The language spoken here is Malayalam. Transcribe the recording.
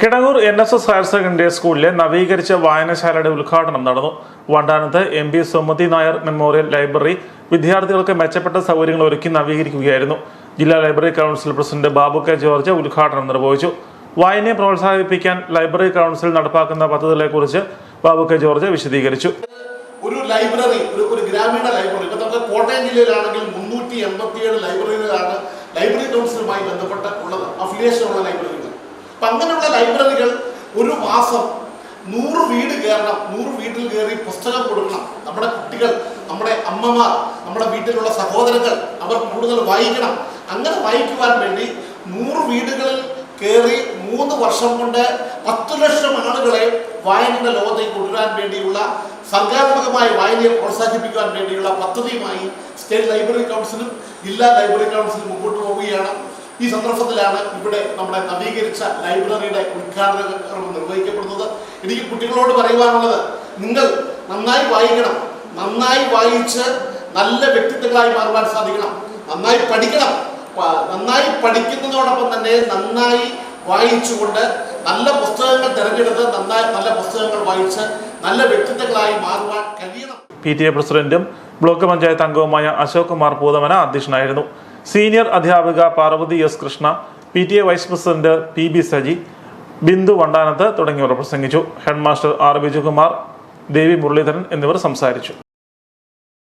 Kidangoor N S S higher secondary സ്കൂളിലെ നവീകരിച്ച വായനശാലയുടെ ഉദ്ഘാടനം നടന്നു. വണ്ടാനത്ത് M P Sumathi Nair memorial library വിദ്യാർത്ഥികൾക്ക് മെച്ചപ്പെട്ട സൗകര്യങ്ങൾ ഒരുക്കി നവീകരിക്കുകയായിരുന്നു. ജില്ലാ library council president Babu K George ഉദ്ഘാടനം നിർവഹിച്ചു. വായനയെ പ്രോത്സാഹിപ്പിക്കാൻ ലൈബ്രറി കൗൺസിൽ നടപ്പാക്കുന്ന പദ്ധതികളെക്കുറിച്ച് ബാബു കെ ജോർജ് വിശദീകരിച്ചു. ഒരു ലൈബ്രറി ഒരു ഗ്രാമീണ ലൈബ്രറി ഇപ്പൊ നമുക്ക് കോട്ടയം ജില്ലയിലാണെങ്കിൽ മുന്നൂറ്റി എൺപത്തിയേഴ് ലൈബ്രറികളാണ് ലൈബ്രറി കൗൺസിലുമായി ബന്ധപ്പെട്ട് ഉള്ളത്. അഫിലിയേഷൻ ഉള്ള ലൈബ്രറികൾ അപ്പൊ അങ്ങനെയുള്ള ലൈബ്രറികൾ ഒരു മാസം നൂറ് വീട് കയറണം. നൂറ് വീട്ടിൽ കയറി പുസ്തകം കൊടുക്കണം. നമ്മുടെ കുട്ടികൾ നമ്മുടെ അമ്മമാർ നമ്മുടെ വീട്ടിലുള്ള സഹോദരങ്ങൾ അവർ കൂടുതൽ വായിക്കണം. അങ്ങനെ വായിക്കുവാൻ വേണ്ടി നൂറ് വീടുകളിൽ കയറി മൂന്ന് വർഷം കൊണ്ട് പത്ത് ലക്ഷം ആളുകളെ വായനയുടെ ലോകത്തേക്ക് കൊണ്ടുവരാൻ വേണ്ടിയുള്ള സർഗാത്മകമായ വായനയെ പ്രോത്സാഹിപ്പിക്കുവാൻ വേണ്ടിയുള്ള പദ്ധതിയുമായി സ്റ്റേറ്റ് ലൈബ്രറി കൗൺസിലും ജില്ലാ ലൈബ്രറി കൗൺസിലും മുമ്പോട്ട് പോവുകയാണ്. ഈ സന്ദർഭത്തിലാണ് ഇവിടെ നമ്മുടെ നവീകരിച്ച ലൈബ്രറിയുടെ ഉദ്ഘാടനം നിർവഹിക്കപ്പെടുന്നത്. എനിക്ക് കുട്ടികളോട് പറയുവാനുള്ളത് നിങ്ങൾ നന്നായി വായിക്കണം. നന്നായി വായിച്ച് നല്ല വ്യക്തിത്വങ്ങളായി മാറുവാൻ സാധിക്കണം. നന്നായി പഠിക്കണം. നന്നായി പഠിക്കുന്നതോടൊപ്പം തന്നെ നന്നായി വായിച്ചുകൊണ്ട് നല്ല പുസ്തകങ്ങൾ തിരഞ്ഞെടുത്ത് നന്നായി നല്ല പുസ്തകങ്ങൾ വായിച്ച് നല്ല വ്യക്തിത്വങ്ങളായി മാറുവാൻ കഴിയണം. പി ടി എ പ്രസിഡന്റും ബ്ലോക്ക് പഞ്ചായത്ത് അംഗവുമായ അശോക് കുമാർ പൂതമന അധ്യക്ഷനായിരുന്നു. സീനിയർ അധ്യാപിക Parvathi S Krishna P T A vice president P B Saji Bindu വണ്ടാനത്ത് തുടങ്ങിയവർ പ്രസംഗിച്ചു. ഹെഡ്മാസ്റ്റർ ആർ ബിജുകുമാർ ദേവി മുരളീധരൻ എന്നിവർ സംസാരിച്ചു.